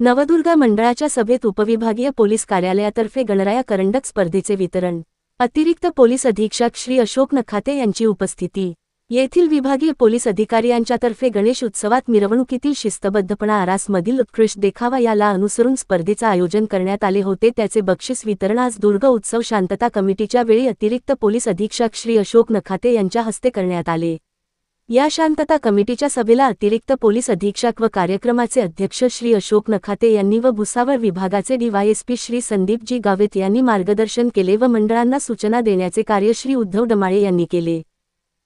नवदुर्गा मंडळाच्या सभेत उपविभागीय पोलीस कार्यालयातर्फे गणराया करंडक स्पर्धेचे वितरण. अतिरिक्त पोलीस अधीक्षक श्री अशोक नखाते यांची उपस्थिती. येथील विभागीय पोलीस अधिकारी यांच्यातर्फे गणेश उत्सवात मिरवणुकीतील शिस्तबद्धपणा आरासमधील उत्कृष्ट देखावा याला अनुसरून स्पर्धेचं आयोजन करण्यात आले होते. त्याचे बक्षीस वितरण आज दुर्ग उत्सव शांतता कमिटीच्या वेळी अतिरिक्त पोलीस अधीक्षक श्री अशोक नखाते यांच्या हस्ते करण्यात आले. या शांतता कमिटीच्या सभेला अतिरिक्त पोलीस अधीक्षक व कार्यक्रमाचे अध्यक्ष श्री अशोक नखाते यांनी व भुसावळ विभागाचे डीवायएसपी श्री संदीपजी गावित यांनी मार्गदर्शन केले व मंडळांना सूचना देण्याचे कार्य श्री उद्धव डमाळे यांनी केले.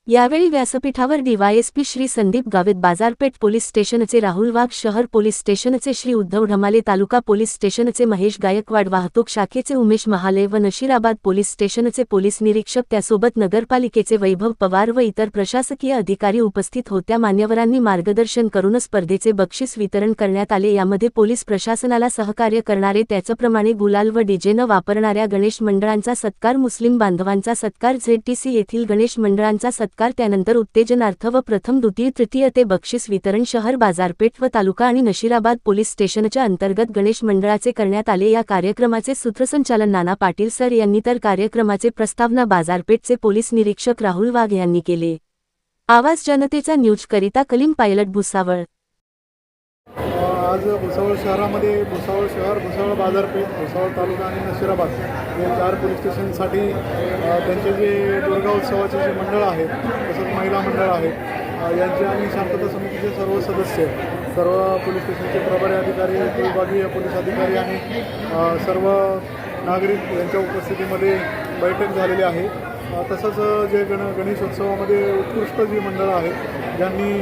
यावेळी व्यासपीठावर डीवायएसपी श्री संदीप गावित बाजारपेठ पोलीस स्टेशनचे राहुल वाघ शहर पोलीस स्टेशनचे श्री उद्धव ढमाले तालुका पोलीस स्टेशनचे महेश गायकवाड वाहतूक शाखेचे उमेश महाले व नशिराबाद पोलीस स्टेशनचे पोलीस निरीक्षक त्यासोबत नगरपालिकेचे वैभव पवार व इतर प्रशासकीय अधिकारी उपस्थित होत्या. मान्यवरांनी मार्गदर्शन करून स्पर्धेचे बक्षीस वितरण करण्यात आले. यामध्ये पोलीस प्रशासनाला सहकार्य करणारे त्याचप्रमाणे गुलाल व डीजेनं वापरणाऱ्या गणेश मंडळांचा सत्कार मुस्लिम बांधवांचा सत्कार झेडटीसी येथील गणेश मंडळांचा सत्कार त्यानंतर उत्तेजनार्थ व प्रथम द्वितीय तृतीय ते बक्षीस वितरण शहर बाजारपेठ व तालुका आणि नशिराबाद पोलीस स्टेशनच्या अंतर्गत गणेश मंडळाचे करण्यात आले. या कार्यक्रमाचे सूत्रसंचालन नाना पाटील सर यांनी तर कार्यक्रमाचे प्रस्तावना बाजारपेठचे पोलीस निरीक्षक राहुल वाघ यांनी केले. आवाज जनतेचा न्यूजकरिता कलीम पायलट भुसावळ. आज भुसावळ शहरामध्ये भुसावळ शहर भुसावळ बाजारपेठ भुसावळ तालुका आणि नशिराबाद हे चार पोलीस स्टेशनसाठी त्यांचे जे दुर्गा उत्सवाचे जे मंडळ आहेत तसंच महिला मंडळ आहेत यांचे आणि शांतता समितीचे सर्व सदस्य सर्व पोलीस स्टेशनचे प्रभारी अधिकारी विभागीय पोलीस अधिकारी आणि सर्व नागरिक यांच्या उपस्थितीमध्ये बैठक झालेली आहे. तसंच जे गण गणेशोत्सवामध्ये उत्कृष्ट जी मंडळं आहेत ज्यांनी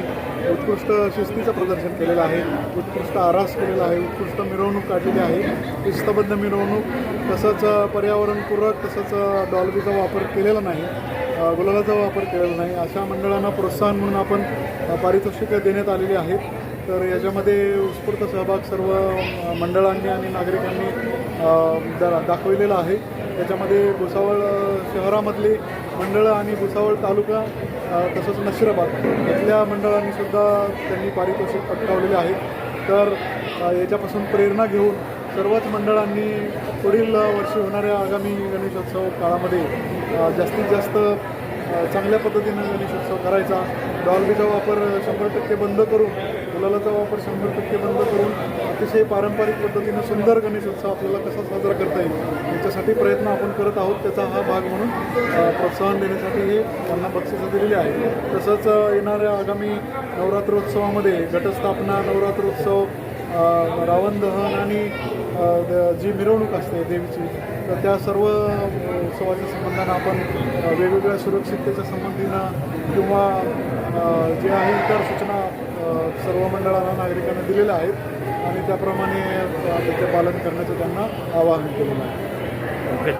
उत्कृष्ट शिस्तीचं प्रदर्शन केलेलं आहे उत्कृष्ट आरास केलेला आहे उत्कृष्ट मिरवणूक काढलेली आहे. शिस्तबद्ध मिरवणूक तसंच पर्यावरणपूरक तसंच डॉल्बीचा वापर केलेला नाही अ, गुलालाचा वापर केलेला नाही. अशा मंडळांना प्रोत्साहन म्हणून आपण अ, पारितोषिकं देण्यात आलेली आहेत. तर याच्यामध्ये उत्स्फूर्त सहभाग सर्व मंडळांनी आणि नागरिकांनी दा दाखवलेला आहे. त्याच्यामध्ये भुसावळ शहरामधली मंडळं आणि भुसावळ तालुका तसंच नशिराबाद. इथल्या मंडळांनी सुद्धा त्यांनी पारितोषिक पटकावलेले आहेत तर याच्यापासून प्रेरणा घेऊन सर्वच मंडळांनी पुढील वर्षी होणाऱ्या आगामी गणेशोत्सव काळामध्ये जास्तीत जास्त चांगल्या पद्धतीनं गणेशोत्सव करायचा. डॉल्बीचा वापर शंभर टक्के बंद करून गुलालाचा वापर शंभर टक्के बंद करून अतिशय पारंपरिक पद्धतीनं सुंदर गणेशोत्सव आपल्याला कसा साजरा करता येईल याच्यासाठी प्रयत्न आपण करत आहोत. त्याचा हा भाग म्हणून प्रोत्साहन देण्यासाठी हे त्यांना बक्षिसं दिलेली आहे तसंच येणाऱ्या आगामी नवरात्रोत्सवामध्ये घटस्थापना नवरात्रोत्सव रावण दहन आणि द- जी मिरवणूक असते देवीची तर त्या सर्व उत्सवाच्या संबंधानं आपण वेगवेगळ्या सुरक्षिततेच्या संबंधीनं किंवा जे आहे इतर सूचना सर्व मंडळांना नागरिकांना दिलेल्या आहेत आणि त्याप्रमाणे त्याचे पालन करण्याचं त्यांना आवाहन केलेलं आहे.